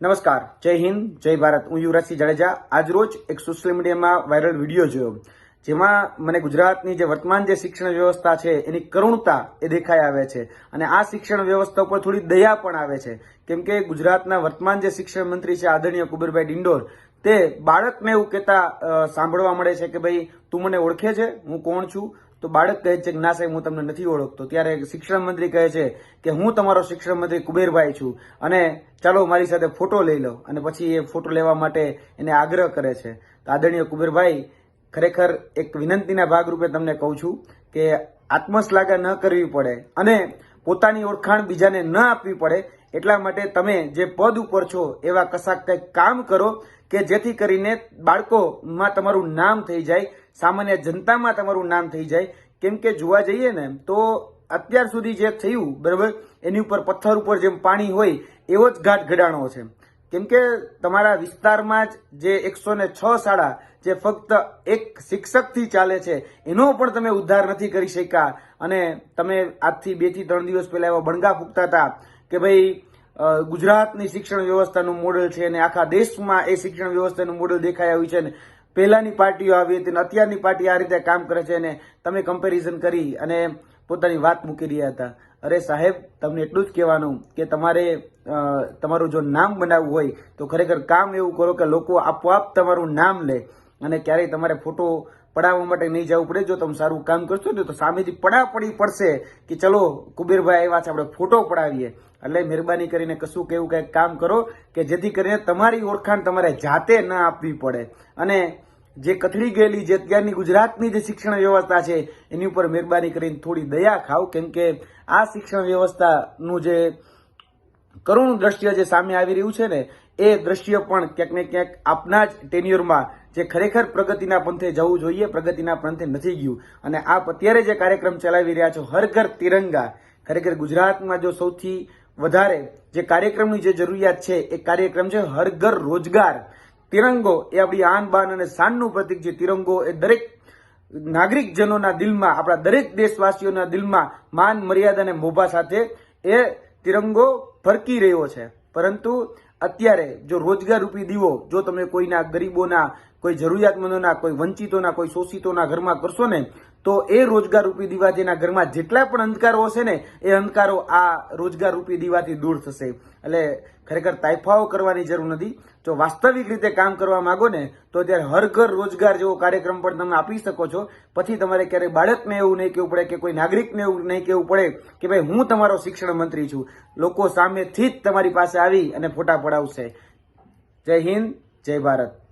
નમસ્કાર, જય હિન્દ, જય ભારત. હું યુવરાજસિંહ જાડેજા. આજરોજ એક સોશિયલ મીડિયામાં વાયરલ વીડિયો જોયો. જેમાં મને ગુજરાતની જે વર્તમાન જે શિક્ષણ વ્યવસ્થા છે, એની કરુણતા એ દેખાઈ આવે છે. અને આ શિક્ષણ વ્યવસ્થા ઉપર થોડી દયા પણ આવે છે. કેમ કે ગુજરાતના વર્તમાન જે શિક્ષણ મંત્રી છે, આદરણીય કુબેરભાઈ ડિંડોર, તે બાળકને એવું કહેતા સાંભળવા મળે છે કે ભાઈ, તું મને ઓળખે છે? હું કોણ છું? તો બાળક કહે છે કે ના સાહેબ, હું તમને નથી ઓળખતો. ત્યારે શિક્ષણ મંત્રી કહે છે કે હું તમારો શિક્ષણ મંત્રી કુબેરભાઈ છું. અને ચાલો મારી સાથે ફોટો લઈ લો. અને પછી એ ફોટો લેવા માટે એને આગ્રહ કરે છે. તો આદરણીય કુબેરભાઈ, ખરેખર એક વિનંતીના ભાગરૂપે તમને કહું છું કે આત્મશ્લાઘા ન કરવી પડે અને પોતાની ઓળખાણ બીજાને ન આપવી પડે. એટલા માટે તમે જે પદ ઉપર છો, એવા કશાક કંઈક કામ કરો કે જેથી કરીને બાળકોમાં તમારું નામ થઈ જાય સામાન્ય જનતામાં તમારું નામ થઈ જાય. કેમ કે જોવા જઈએ ને, તો અત્યાર સુધી જે થયું, બરાબર, એની ઉપર પથ્થર ઉપર જેમ પાણી હોય, એવો જ ઘાટ ઘડાણો છે. કેમ કે તમારા વિસ્તારમાં જ જે એકસો ને છ શાળા, જે ફક્ત એક શિક્ષકથી ચાલે છે, એનો પણ તમે ઉદ્ધાર નથી કરી શક્યા. અને તમે આજથી બેથી ત્રણ દિવસ પહેલા એવા બણગા ફૂંકતા હતા કે ભાઈ ગુજરાતની શિક્ષણ વ્યવસ્થાનું મોડેલ છે અને આખા દેશમાં એ શિક્ષણ વ્યવસ્થાનું મોડેલ દેખાઈ આવ્યું છે ને. પહેલાની પાર્ટીઓ આવી હતી અને અત્યારની પાર્ટી આ રીતે કામ કરે છે અને તમે કમ્પેરિઝન કરી અને પોતાની વાત મૂકી રહ્યા હતા. અરે સાહેબ, તમને એટલું જ કહેવાનું કે તમારે તમારું જો નામ બનાવવું હોય તો ખરેખર કામ એવું કરો કે લોકો આપોઆપ તમારું નામ લે અને ક્યારેય તમારે ફોટો પડાવવા માટે નહીં જવું પડે. જો તમે સારું કામ કરશો ને તો સામેથી પડાપડી પડશે કે ચલો કુબેરભાઈ આવ્યા છે, આપણે ફોટો પડાવીએ. એટલે મહેરબાની કરીને કશું કેવું કંઈક કામ કરો કે જેથી કરીને તમારી ઓળખાણ તમારે જાતે ન આપવી પડે. અને જે કથળી ગયેલી જે અત્યારની ગુજરાતની જે શિક્ષણ વ્યવસ્થા છે, એની ઉપર મહેરબાની કરીને થોડી દયા ખાવ. કેમ કે આ શિક્ષણ વ્યવસ્થાનું જે કરુણ દ્રશ્ય જે સામે આવી રહ્યું છે ને, એ દ્રશ્ય પણ ક્યાંક ને ક્યાંક આપના જ ટેન્યુરમાં જે ખરેખર પ્રગતિના પંથે જવું જોઈએ, પ્રગતિના પંથે નથી ગયું. અને આપ અત્યારે જે કાર્યક્રમ ચલાવી રહ્યા છો, હર ઘર તિરંગા, ખરેખર ગુજરાતમાં જો સૌથી વધારે જે કાર્યક્રમની જે જરૂરિયાત છે, એ કાર્યક્રમ છે હર ઘર રોજગાર. તિરંગો એ આપણી આન બાન અને શાનનું પ્રતીક છે. તિરંગો એ દરેક નાગરિકજનોના દિલમાં, આપણા દરેક દેશવાસીઓના દિલમાં માન, મર્યાદા અને મોભા સાથે એ તિરંગો ફરકી રહ્યો છે. પરંતુ અત્યારે જો રોજગાર રૂપી દીવો જો તમે કોઈના ગરીબોના કોઈ જરૂરિયાતમંદોના, કોઈ વંચિતોના, કોઈ શોષિતોના ઘરમાં કરશો ને, તો એ રોજગાર રૂપી દીવા ઘરમાં જેટલા પણ અંધકારો હશે ને, એ અંધકારો આ રોજગાર રૂપી દીવાથી દૂર થશે. એટલે ખરેખર તાઇફાઓ કરવાની જરૂર નથી. જો વાસ્તવિક રીતે કામ કરવા માંગો ને, તો ત્યારે હર ઘર રોજગાર જેવો કાર્યક્રમ પણ તમે આપી શકો છો. પછી તમારે ક્યારેય બાળકને એવું નહીં કહેવું પડે કે કોઈ નાગરિકને એવું નહીં કહેવું પડે કે ભાઈ, હું તમારો શિક્ષણ મંત્રી છું. લોકો સામેથી જ તમારી પાસે આવી અને ફોટા પડાવશે. જય હિન્દ, જય ભારત.